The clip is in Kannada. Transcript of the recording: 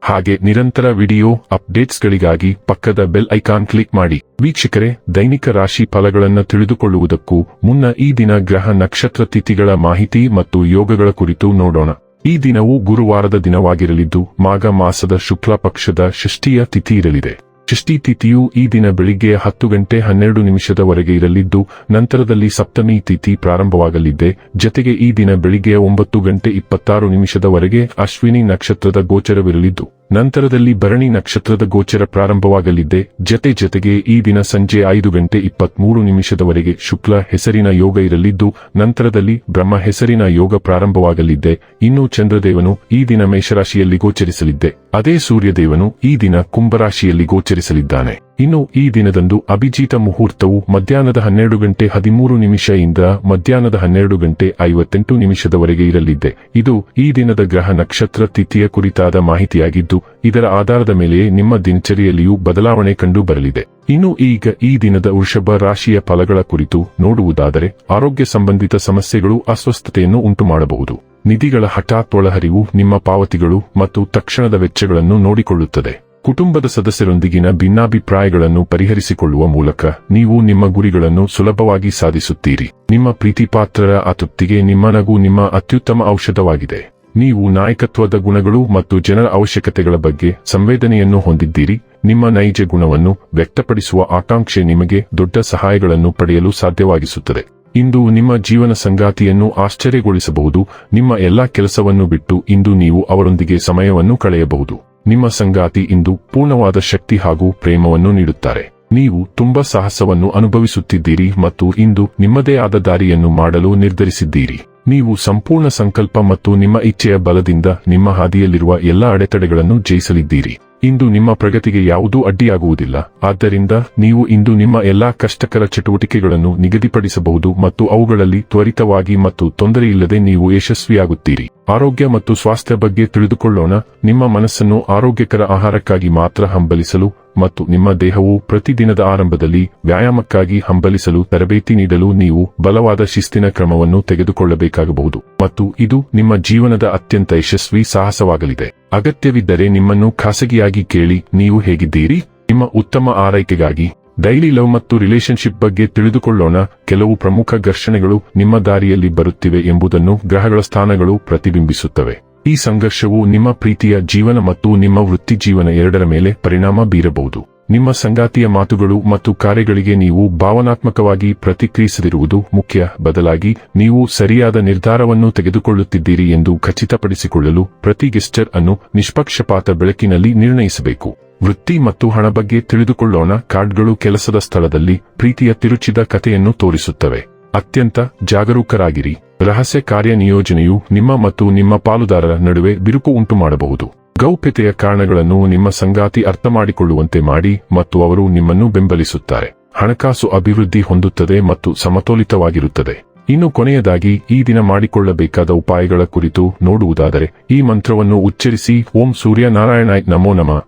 ಹಾಗೆ ನಿರಂತರ ವಿಡಿಯೋ ಅಪ್ಡೇಟ್ಸ್ಗಳಿಗಾಗಿ ಪಕ್ಕದ ಬೆಲ್ ಐಕಾನ್ ಕ್ಲಿಕ್ ಮಾಡಿ. ವೀಕ್ಷಕರೇ, ದೈನಿಕ ರಾಶಿ ಫಲಗಳನ್ನು ತಿಳಿದುಕೊಳ್ಳುವುದಕ್ಕೂ ಮುನ್ನ ಈ ದಿನ ಗ್ರಹ ನಕ್ಷತ್ರ ತಿಥಿಗಳ ಮಾಹಿತಿ ಮತ್ತು ಯೋಗಗಳ ಕುರಿತು ನೋಡೋಣ. ಈ ದಿನವು ಗುರುವಾರದ ದಿನವಾಗಿರಲಿದ್ದು, ಮಾಘ ಮಾಸದ ಶುಕ್ಲ ಪಕ್ಷದ ಷಷ್ಠಿಯ ತಿಥಿ ಇರಲಿದೆ. ಷಷ್ಠಿ ತಿಥಿಯು ಈ ದಿನ ಬೆಳಿಗ್ಗೆ ಹತ್ತು ಗಂಟೆ ಹನ್ನೆರಡು ನಿಮಿಷದವರೆಗೆ ಇರಲಿದ್ದು, ನಂತರದಲ್ಲಿ ಸಪ್ತಮಿ ತಿಥಿ ಪ್ರಾರಂಭವಾಗಲಿದೆ. ಜತೆಗೆ ಈ ದಿನ ಬೆಳಿಗ್ಗೆ ಒಂಬತ್ತು ಗಂಟೆ ಇಪ್ಪತ್ತಾರು ನಿಮಿಷದವರೆಗೆ ಅಶ್ವಿನಿ ನಕ್ಷತ್ರದ ಗೋಚರವಿರಲಿದ್ದು. ನಂತರದಲ್ಲಿ ಭರಣಿ ನಕ್ಷತ್ರದ ಗೋಚರ ಪ್ರಾರಂಭವಾಗಲಿದೆ. ಜತೆ ಜತೆಗೆ ಈ ದಿನ ಸಂಜೆ ಐದು ಗಂಟೆ ಇಪ್ಪತ್ಮೂರು ನಿಮಿಷದವರೆಗೆ ಶುಕ್ಲ ಹೆಸರಿನ ಯೋಗ ಇರಲಿದ್ದು, ನಂತರದಲ್ಲಿ ಬ್ರಹ್ಮ ಹೆಸರಿನ ಯೋಗ ಪ್ರಾರಂಭವಾಗಲಿದ್ದೆ ಇನ್ನು ಚಂದ್ರದೇವನು ಈ ದಿನ ಮೇಷರಾಶಿಯಲ್ಲಿ ಗೋಚರಿಸಲಿದ್ದೆ. ಅದೇ ಸೂರ್ಯದೇವನು ಈ ದಿನ ಕುಂಭರಾಶಿಯಲ್ಲಿ ಗೋಚರಿಸಲಿದ್ದಾನೆ. ಇನ್ನು ಈ ದಿನದಂದು ಅಭಿಜಿತ ಮುಹೂರ್ತವು ಮಧ್ಯಾಹ್ನದ ಹನ್ನೆರಡು ಗಂಟೆ ಹದಿಮೂರು ನಿಮಿಷದಿಂದ ಮಧ್ಯಾಹ್ನದ ಹನ್ನೆರಡು ಗಂಟೆ ಐವತ್ತೆಂಟು ನಿಮಿಷದವರೆಗೆ ಇರಲಿದೆ. ಇದು ಈ ದಿನದ ಗ್ರಹ ನಕ್ಷತ್ರ ತಿಥಿಯ ಕುರಿತಾದ ಮಾಹಿತಿಯಾಗಿದ್ದು, ಇದರ ಆಧಾರದ ಮೇಲೆಯೇ ನಿಮ್ಮ ದಿನಚರಿಯಲ್ಲಿಯೂ ಬದಲಾವಣೆ ಕಂಡು ಬರಲಿದೆ. ಇನ್ನು ಈಗ ಈ ದಿನದ ವೃಷಭ ರಾಶಿಯ ಫಲಗಳ ಕುರಿತು ನೋಡುವುದಾದರೆ, ಆರೋಗ್ಯ ಸಂಬಂಧಿತ ಸಮಸ್ಯೆಗಳು ಅಸ್ವಸ್ಥತೆಯನ್ನು ಉಂಟುಮಾಡಬಹುದು. ನಿಧಿಗಳ ಹಠಾತ್ ಒಳಹರಿವು ನಿಮ್ಮ ಪಾವತಿಗಳು ಮತ್ತು ತಕ್ಷಣದ ವೆಚ್ಚಗಳನ್ನು ನೋಡಿಕೊಳ್ಳುತ್ತದೆ. ಕುಟುಂಬದ ಸದಸ್ಯರೊಂದಿಗಿನ ಭಿನ್ನಾಭಿಪ್ರಾಯಗಳನ್ನು ಪರಿಹರಿಸಿಕೊಳ್ಳುವ ಮೂಲಕ ನೀವು ನಿಮ್ಮ ಗುರಿಗಳನ್ನು ಸುಲಭವಾಗಿ ಸಾಧಿಸುತ್ತೀರಿ. ನಿಮ್ಮ ಪ್ರೀತಿಪಾತ್ರರ ಅತೃಪ್ತಿಗೆ ನಿಮ್ಮ ನಗು ನಿಮ್ಮ ಅತ್ಯುತ್ತಮ ಔಷಧವಾಗಿದೆ. ನೀವು ನಾಯಕತ್ವದ ಗುಣಗಳು ಮತ್ತು ಜನರ ಅವಶ್ಯಕತೆಗಳ ಬಗ್ಗೆ ಸಂವೇದನೆಯನ್ನು ಹೊಂದಿದ್ದೀರಿ. ನಿಮ್ಮ ನೈಜ ಗುಣವನ್ನು ವ್ಯಕ್ತಪಡಿಸುವ ಆಕಾಂಕ್ಷೆ ನಿಮಗೆ ದೊಡ್ಡ ಸಹಾಯಗಳನ್ನು ಪಡೆಯಲು ಸಾಧ್ಯವಾಗಿಸುತ್ತದೆ. ಇಂದು ನಿಮ್ಮ ಜೀವನ ಸಂಗಾತಿಯನ್ನು ಆಶ್ಚರ್ಯಗೊಳಿಸಬಹುದು. ನಿಮ್ಮ ಎಲ್ಲಾ ಕೆಲಸವನ್ನು ಬಿಟ್ಟು ಇಂದು ನೀವು ಅವರೊಂದಿಗೆ ಸಮಯವನ್ನು ಕಳೆಯಬಹುದು. ನಿಮ್ಮ ಸಂಗಾತಿ ಇಂದು ಪೂರ್ಣವಾದ ಶಕ್ತಿ ಹಾಗೂ ಪ್ರೇಮವನ್ನು ನೀಡುತ್ತಾರೆ. ನೀವು ತುಂಬಾ ಸಾಹಸವನ್ನು ಅನುಭವಿಸುತ್ತಿದ್ದೀರಿ ಮತ್ತು ಇಂದು ನಿಮ್ಮದೇ ಆದ ದಾರಿಯನ್ನು ಮಾಡಲು ನಿರ್ಧರಿಸಿದ್ದೀರಿ. ನೀವು ಸಂಪೂರ್ಣ ಸಂಕಲ್ಪ ಮತ್ತು ನಿಮ್ಮ ಇಚ್ಛೆಯ ಬಲದಿಂದ ನಿಮ್ಮ ಹಾದಿಯಲ್ಲಿರುವ ಎಲ್ಲಾ ಅಡೆತಡೆಗಳನ್ನು ಜಯಿಸಲಿದ್ದೀರಿ. ಇಂದು ನಿಮ್ಮ ಪ್ರಗತಿಗೆ ಯಾವುದೂ ಅಡ್ಡಿಯಾಗುವುದಿಲ್ಲ. ಆದ್ದರಿಂದ ನೀವು ಇಂದು ನಿಮ್ಮ ಎಲ್ಲಾ ಕಷ್ಟಕರ ಚಟುವಟಿಕೆಗಳನ್ನು ನಿಗದಿಪಡಿಸಬಹುದು ಮತ್ತು ಅವುಗಳಲ್ಲಿ ತ್ವರಿತವಾಗಿ ಮತ್ತು ತೊಂದರೆಯಿಲ್ಲದೆ ನೀವು ಯಶಸ್ವಿಯಾಗುತ್ತೀರಿ. ಆರೋಗ್ಯ ಮತ್ತು ಸ್ವಾಸ್ಥ್ಯ ಬಗ್ಗೆ ತಿಳಿದುಕೊಳ್ಳೋಣ. ನಿಮ್ಮ ಮನಸ್ಸನ್ನು ಆರೋಗ್ಯಕರ ಆಹಾರಕ್ಕಾಗಿ ಮಾತ್ರ ಹಂಬಲಿಸಲು ಮತ್ತು ನಿಮ್ಮ ದೇಹವು ಪ್ರತಿದಿನದ ಆರಂಭದಲ್ಲಿ ವ್ಯಾಯಾಮಕ್ಕಾಗಿ ಹಂಬಲಿಸಲು ತರಬೇತಿ ನೀಡಲು ನೀವು ಬಲವಾದ ಶಿಸ್ತಿನ ಕ್ರಮವನ್ನು ತೆಗೆದುಕೊಳ್ಳಬೇಕಾಗಬಹುದು. ಮತ್ತು ಇದು ನಿಮ್ಮ ಜೀವನದ ಅತ್ಯಂತ ಯಶಸ್ವಿ ಸಾಹಸವಾಗಲಿದೆ. ಅಗತ್ಯವಿದ್ದರೆ ನಿಮ್ಮನ್ನು ಖಾಸಗಿಯಾಗಿ ಕೇಳಿ ನೀವು ಹೇಗಿದ್ದೀರಿ? ನಿಮ್ಮ ಉತ್ತಮ ಆರೈಕೆಗಾಗಿ ಡೈಲಿ ಲವ್ ಮತ್ತು ರಿಲೇಶನ್ಶಿಪ್ ಬಗ್ಗೆ ತಿಳಿದುಕೊಳ್ಳೋಣ. ಕೆಲವು ಪ್ರಮುಖ ಘರ್ಷಣೆಗಳು ನಿಮ್ಮ ದಾರಿಯಲ್ಲಿ ಬರುತ್ತಿವೆ ಎಂಬುದನ್ನು ಗ್ರಹಗಳ ಸ್ಥಾನಗಳು ಪ್ರತಿಬಿಂಬಿಸುತ್ತವೆ. ಈ ಸಂಘರ್ಷವು ನಿಮ್ಮ ಪ್ರೀತಿಯ ಜೀವನ ಮತ್ತು ನಿಮ್ಮ ವೃತ್ತಿ ಜೀವನ ಎರಡರ ಮೇಲೆ ಪರಿಣಾಮ ಬೀರಬಹುದು. ನಿಮ್ಮ ಸಂಗಾತಿಯ ಮಾತುಗಳು ಮತ್ತು ಕಾರ್ಯಗಳಿಗೆ ನೀವು ಭಾವನಾತ್ಮಕವಾಗಿ ಪ್ರತಿಕ್ರಿಯಿಸದಿರುವುದು ಮುಖ್ಯ. ಬದಲಾಗಿ, ನೀವು ಸರಿಯಾದ ನಿರ್ಧಾರವನ್ನು ತೆಗೆದುಕೊಳ್ಳುತ್ತಿದ್ದೀರಿ ಎಂದು ಖಚಿತಪಡಿಸಿಕೊಳ್ಳಲು ಪ್ರತಿ ಗೆಸ್ಟರ್ ಅನ್ನು ನಿಷ್ಪಕ್ಷಪಾತ ಬೆಳಕಿನಲ್ಲಿ ನಿರ್ಣಯಿಸಬೇಕು. ವೃತ್ತಿ ಮತ್ತು ಹಣ ಬಗ್ಗೆ ತಿಳಿದುಕೊಳ್ಳೋಣ. ಕಾರ್ಡ್ಗಳು ಕೆಲಸದ ಸ್ಥಳದಲ್ಲಿ ಪ್ರೀತಿಯ ತಿರುಚಿದ ಕಥೆಯನ್ನು ತೋರಿಸುತ್ತವೆ. ಅತ್ಯಂತ ಜಾಗರೂಕರಾಗಿರಿ. ರಹಸ್ಯ ಕಾರ್ಯನಿಯೋಜನೆಯು ನಿಮ್ಮ ಮತ್ತು ನಿಮ್ಮ ಪಾಲುದಾರರ ನಡುವೆ ಬಿರುಕು ಉಂಟುಮಾಡಬಹುದು. ಗೌಪ್ಯತೆಯ ಕಾರಣಗಳನ್ನು ನಿಮ್ಮ ಸಂಗಾತಿ ಅರ್ಥಮಾಡಿಕೊಳ್ಳುವಂತೆ ಮಾಡಿ ಮತ್ತು ಅವರು ನಿಮ್ಮನ್ನು ಬೆಂಬಲಿಸುತ್ತಾರೆ. ಹಣಕಾಸು ಅಭಿವೃದ್ಧಿ ಹೊಂದುತ್ತದೆ ಮತ್ತು ಸಮತೋಲಿತವಾಗಿರುತ್ತದೆ. ಇನ್ನು ಕೊನೆಯದಾಗಿ, ಈ ದಿನ ಮಾಡಿಕೊಳ್ಳಬೇಕಾದ ಉಪಾಯಗಳ ಕುರಿತು ನೋಡುವುದಾದರೆ, ಈ ಮಂತ್ರವನ್ನು ಉಚ್ಚರಿಸಿ, ಓಂ ಸೂರ್ಯನಾರಾಯಣಾಯ್ ನಮೋ ನಮಃ.